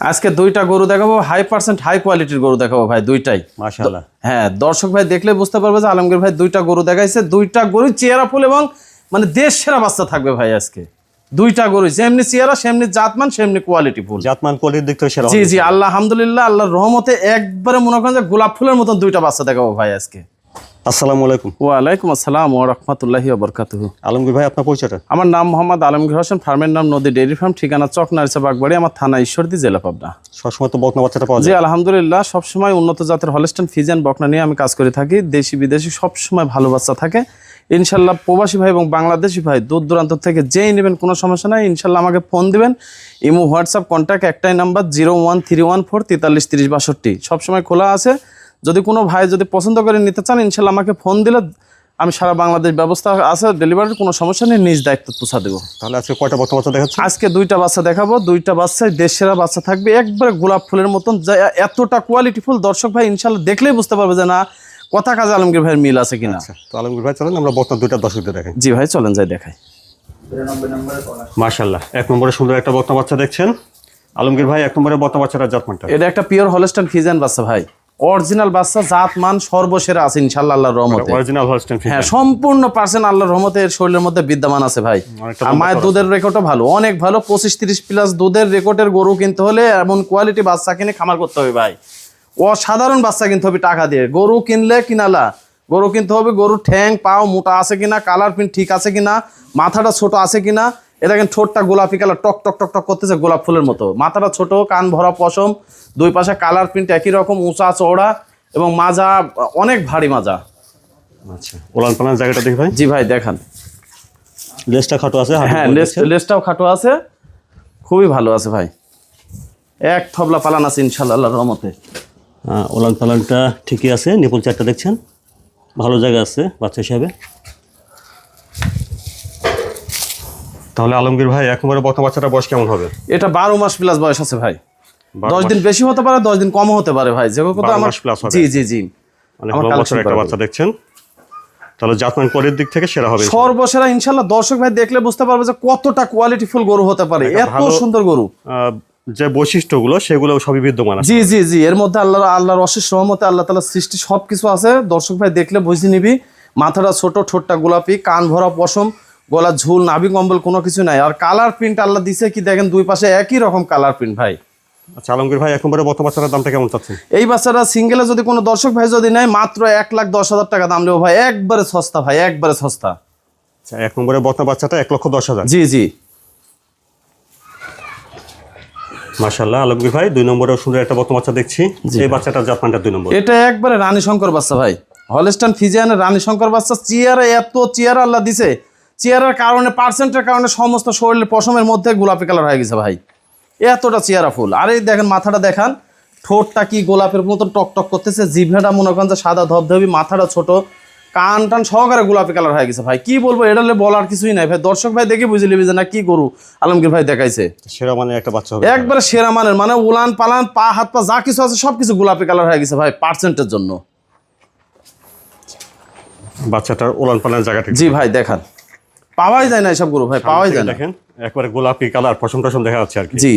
আজকে দুইটা গরু দেখাবো হাই পার্সেন্ট হাই কোয়ালিটির গরু দেখাবো ভাই দুইটাই। মাশাআল্লাহ। হ্যাঁ দর্শক ভাই দেখলে বুঝতে পারবে যে আলমগীর ভাই দুইটা গরু দেখাইছে দুইটা গরু চেহারা ফুল এবং মানে দেশ সেরা বাচ্চা থাকবে ভাই আজকে। দুইটা গরু যেমনি চেহারা সেমনি জাতমান সেমনি কোয়ালিটি ফুল। জাতমান কোয়ালিটির দিক থেকে সেরা জি জি আল্লাহ আলহামদুলিল্লাহ আল্লাহর রহমতে একবারে মনে করেন যে গোলাপ ফুলের মতন দুইটা বাচ্চা দেখাবো ভাই আজকে। আসসালামু আলাইকুম। ওয়ালাইকুম আসসালাম ও রহমতুল্লাহি বরকাতুহু। আলমগীর ভাই আপনার পরিচয়টা? আমার নাম মোহাম্মদ আলমগীর হোসেন ফার্মের নাম নদী ডেয়ারি ফার্ম ঠিকানা চক নারিসা বাগবাড়ি আমার থানা ঈশ্বরদী জেলা পাবনা। সবসময় তো বকনা বাচ্চাটা পাওয়া যায়। আলহামদুলিল্লাহ সবসময় উন্নত জাতের হলস্টেন ফিজিয়ান বকনা নিয়ে আমি কাজ করে থাকি। দেশি বিদেশি সবসময় ভালো বাচ্চা থাকে। ইনশাল্লাহ প্রবাসী ভাই এবং বাংলাদেশি ভাই দূর দূরান্ত থেকে যেই নেবেন কোনো সমস্যা নাই। ইনশাল্লাহ আমাকে ফোন দিবেন। ইমো হোয়াটসঅ্যাপ কন্ট্যাক্ট একটাই number zero one three one four তেতাল্লিশ তিরিশ বাষট্টি। সবসময় খোলা আছে। যদি কোনো ভাই যদি পছন্দ করে নিতে চান ইনশাল্লাহ আমাকে ফোন দিলে আমি সারা বাংলাদেশ ব্যবস্থা আছে ডেলিভারির কোনো সমস্যা নেই নিজ দায়িত্ব পোষা দেবো। তাহলে আজকে কয়টা বকনা বাচ্চা দেখাচ্ছে আজকে দুইটা বাচ্চা দেখাবো দুইটা বাচ্চায় দেশেরা বাচ্চা থাকবে একবারে গোলাপ ফুলের মতন যা এতটা কোয়ালিটি ফুল দর্শক ভাই ইনশাল্লাহ দেখলেই বুঝতে পারবে যে না কথা কাজে আলমগীর ভাইয়ের মিল আছে কিনা। তো আলমগীর ভাই চলেন আমরা বকনা দুইটা দর্শকদের দেখাই। জি ভাই চলেন যাই দেখাই। মার্শাল্লাহ এক নম্বরে সুন্দর একটা বকনা বাচ্চা দেখছেন। আলমগীর ভাই এক নম্বরে বকনা বাচ্চাটা জাতমানটা। এটা একটা পিওর হলস্টান ফিজান বাচ্চা ভাই। অরিজিনাল বাচ্চা জাত মান সর্বসেরা আছে ইনশাল্লাহ আল্লাহর রহমতে। অরিজিনাল হ্যাঁ সম্পূর্ণ পার্সেন্ট আল্লাহর রহমতে এর শরীরের মধ্যে বিদ্যমান আছে ভাই। আর মায়ের দুধের রেকর্ডও ভালো অনেক ভালো। পঁচিশ তিরিশ প্লাস দুধের রেকর্ডের গরু কিনতে হলে এমন কোয়ালিটি বাচ্চা কিনে খামার করতে হবে ভাই। অসাধারণ বাচ্চা কিনতে হবে টাকা দিয়ে। গরু কিনলে কিনালা গরু কিনতে হবে গরু ঠ্যাং পাও মোটা আছে কিনা কালার প্রিন্ট ঠিক আছে কিনা মাথাটা ছোট আছে কিনা এটা দেখেন ঠোঁটটা গোলাপি কালার টক টক টক টক করতেছে গোলাপ ফুলের মতো। মাথাটা ছোট কান ভরা পশম দুই পাশে কালার প্রিন্ট একই রকম উঁচা চওড়া এবং মাজা অনেক ভারী মাজা। আচ্ছা ওলান পালান জায়গাটা দেখি ভাই। জি ভাই দেখান। খাটো আছে হ্যাঁ লেস লেসটাও খাটো আছে। খুবই ভালো আছে ভাই। এক থবলা পালান আছে ইনশাল্লাহ আল্লাহর রহমতে। ওলান পালানটা ঠিকই আছে নিপুল চারটা দেখছেন। ভালো জায়গা আছে বাচ্চা হিসাবে। তাহলে আলমগীর ভাই এক নম্বরে বকনা বাচ্চাটা বয়স কেমন হবে? এটা বারো মাস প্লাস বয়স আছে ভাই। দশ দিন বেশি হতে পারে দশ দিন কম হতে পারে ভাই। যে কথা আমার। জি জি জি। অনেক আমার ভালো collection বছর একটা বাচ্চা দেখছেন? তাহলে জাতমান কোয়ালিটির দিক থেকে সেরা হবে। সর্বসেরা ইনশাল্লাহ। দর্শক ভাই দেখলে বুঝতে পারবে যে কতটা কোয়ালিটি ফুল গরু হতে পারে। এত সুন্দর গরু। যে বৈশিষ্ট্যগুলো সেগুলো সবই বিদ্যমান জি জি জি। এর মধ্যে আল্লাহ আল্লাহর অশেষ রহমতে আল্লাহ সৃষ্টি সব কিছু আছে। দর্শক ভাই দেখলে বুঝে নিবি। মাথাটা ছোট ঠোঁটটা গোলাপি কান ভরা পশম। গলা ঝুল নাভি কম্বল কোনো কিছু নাই। আর কালার প্রিন্ট আল্লাহ দিছে কি দেখেন দুই পাশে একই রকম কালার প্রিন্ট ভাই। আচ্ছা আলমগীর ভাই বাচ্চাটার দামটা কেমন চাচ্ছেন? এই বাচ্চাটা সিঙ্গেলে যদি কোনো দর্শক ভাই যদি নেয় মাত্র এক লাখ দশ হাজার টাকা দাম নেব ভাই। একবারে সস্তা ভাই একবারে সস্তা। আচ্ছা এক নম্বরে বকনা বাচ্চাটা এক লক্ষ দশ হাজার। জি জি। মাশাল্লাহ আলমগীর ভাই দুই নম্বরে সুন্দর একটা বাচ্চা দেখছি। এই বাচ্চাটার জাতমানটা দুই নম্বর। এটা একবারে রানী শঙ্কর বাচ্চা ভাই। হলস্টান ফিজিয়ানের রানী শঙ্কর বাচ্চা চেয়ারে এত চেয়ার আল্লাহ দিছে। চেয়ারের কারণে পার্সেন্টের কারণে সমস্ত শরীরের পশমের মধ্যে গোলাপি কালার হয়ে গেছে ভাই। এতটা চেয়ারা ফুল। আর এই দেখেন মাথাটা দেখান ঠোঁটটা কি গোলাপের মতন টক টক করতেছে জিভেটা মনে করেন যে সাদা ধবধবি মাথাটা ছোট। কান টান সহকারে গোলাপি কালার হয়ে গেছে ভাই। কি বলব এটা হলে বলার কিছুই নাই ভাই। দর্শক ভাই দেখে বুঝে নিবি যে না কি গরু আলমগীর ভাই দেখাইছে। সেরা মানে একটা বাচ্চা হবে। একবারে সেরা মানের মানে উলান পালান পা হাত পা যা কিছু আছে সব কিছু গোলাপি কালার হয়ে গেছে ভাই পার্সেন্টের জন্য। বাচ্চাটার উলান পালান জায়গাটা জি ভাই দেখান। পাওয়াই যায় না এসব গরু ভাই পাওয়াই যায় না। দেখেন একবারে গোলাপি কালার পশম টসম দেখা যাচ্ছে আর কি। জি।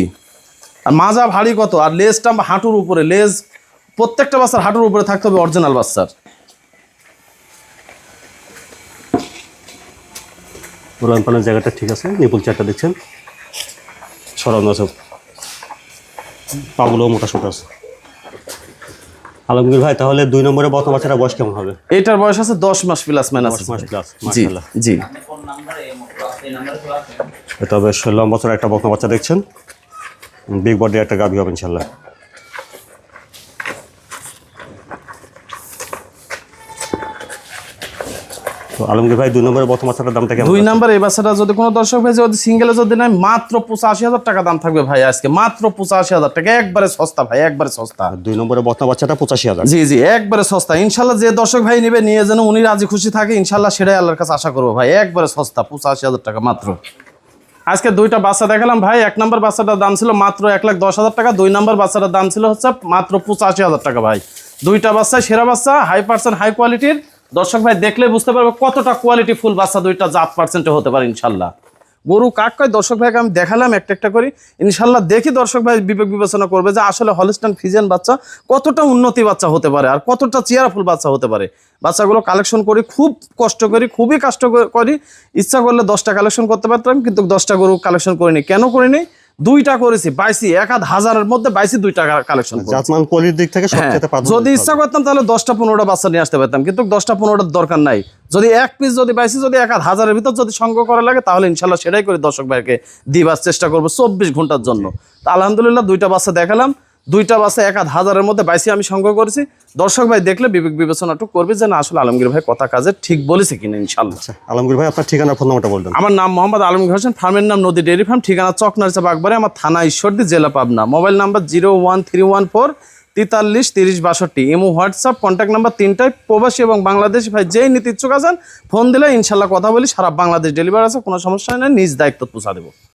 আর মাজা ভারী কত? আর লেজটা হাঁটুর উপরে লেজ প্রত্যেকটা বাচ্চার হাঁটুর উপরে থাকতে হবে অরিজিনাল বাচ্চার। পালান জায়গাটা ঠিক আছে নিপুল চারটা দেখছেন? সরানো আছে। পাগুলো মোটা সোটা আছে। আলমগীর ভাই তাহলে দুই নম্বরে বত বাচ্চাটা বয়স কেমন হবে? এটার বয়স আছে দশ মাস প্লাস মাইনাস মাস প্লাস জি জি। এটা বেশ লম্বা একটা বকনা বাচ্চা দেখছেন। বিগ বডি একটা গাভি হবে ইনশাল্লাহ তো আলমগীর ভাই দুই নম্বরে বকনা বাচ্চাটার দামটা কেমন দুই নাম্বার এই বাচ্চাটা যদি কোনো দর্শক ভাই যদি সিঙ্গেলে যদি নেয় মাত্র পঁচাশি হাজার টাকা দাম থাকবে ভাই আজকে। মাত্র পঁচাশি হাজার টাকা একবারে সস্তা ভাই একবারে সস্তা। দুই নম্বরে বকনা বাচ্চাটা পঁচাশি হাজার। জি জি একবারে সস্তা। ইনশাল্লাহ যে দর্শক ভাই নিবে নিয়ে যেন উনি রাজি খুশি থাকে ইনশাল্লাহ সেটাই আল্লাহর কাছে আশা করব ভাই। একবারে সস্তা পঁচাশি হাজার টাকা মাত্র। আজকে দুইটা বাচ্চা দেখালাম ভাই। এক নম্বর বাচ্চাটার দাম ছিল মাত্র এক লাখ দশ হাজার টাকা। দুই নম্বর বাচ্চাটার দাম ছিল হচ্ছে মাত্র পঁচাশি হাজার টাকা ভাই। দুইটা বাচ্চা সেরা বাচ্চা হাই পার্সেন্ট হাই কোয়ালিটির দর্শক ভাই, দেখলে বুঝতে পারবে কতটা কোয়ালিটি ফুল বাচ্চা দুইটা জাত পার্সেন্টে হতে পারে ইনশাল্লাহ। গরু কাক কয় দর্শক ভাইকে আমি দেখালাম একটা একটা করি। ইনশাল্লাহ দেখি দর্শক ভাই বিবেক বিবেচনা করবে যে আসলে হলিস্টান ফিজিয়ান বাচ্চা কতটা উন্নতি বাচ্চা হতে পারে আর কতটা চেয়ারফুল বাচ্চা হতে পারে। বাচ্চাগুলো কালেকশন করি, খুব কষ্ট করি, খুবই কষ্ট করি। ইচ্ছা করলে দশটা কালেকশন করতে পারতাম, কিন্তু দশটা গরু কালেকশন করিনি। কেন করিনি? দুইটা করেছি বাইশি এক হাজারের মধ্যে বাইশি দুইটা কালেকশন দিক থেকে হ্যাঁ, যদি ইচ্ছা করতাম তাহলে দশটা পনেরোটা বাচ্চা নিয়ে আসতে পারতাম কিন্তু দশটা পনেরোটার দরকার নাই। যদি এক পিস যদি বাইসি যদি এক হাজারের ভিতর যদি সংগ্রহ করা লাগে তাহলে ইনশাল্লাহ সেটাই করে দর্শক ভাইকে দিবার চেষ্টা করব চব্বিশ ঘণ্টার জন্য। তা আলহামদুলিল্লাহ দুইটা বাচ্চা দেখালাম দুইটা বাসে এক আধ হাজারের মধ্যে বাইসি আমি সংগ্রহ করেছি। দর্শক ভাই দেখলে বিবেক বিবেচনাটুকু করবে যে না আসলে আলমগীর ভাই কথা কাজে ঠিক বলেছে কিনা ইনশাল্লাহ আচ্ছা আলমগীর ভাই আপনার ঠিকানা ফোন নাম্বারটা বলবেন। আমার নাম মোহাম্মদ আলমগীর হোসেন ফার্মের নাম নদী ডেয়ারি ফার্ম ঠিকানা চকনারিচা বাগবাড়ি আমার থানা ঈশ্বরদী জেলা Pabna. Mobile number zero one three one four তেতাল্লিশ তিরিশ বাষট্টি। ইমো হোয়াটসঅ্যাপ কন্ট্যাক্ট নাম্বার তিনটায় প্রবাসী এবং বাংলাদেশি ভাই যেই নীতি ইচ্ছুক আছেন ফোন দিলে ইনশাল্লাহ কথা বলি সারা বাংলাদেশ ডেলিভার আছে কোনো সমস্যা নেই নিজ দায়িত্ব পৌঁছা দেবো।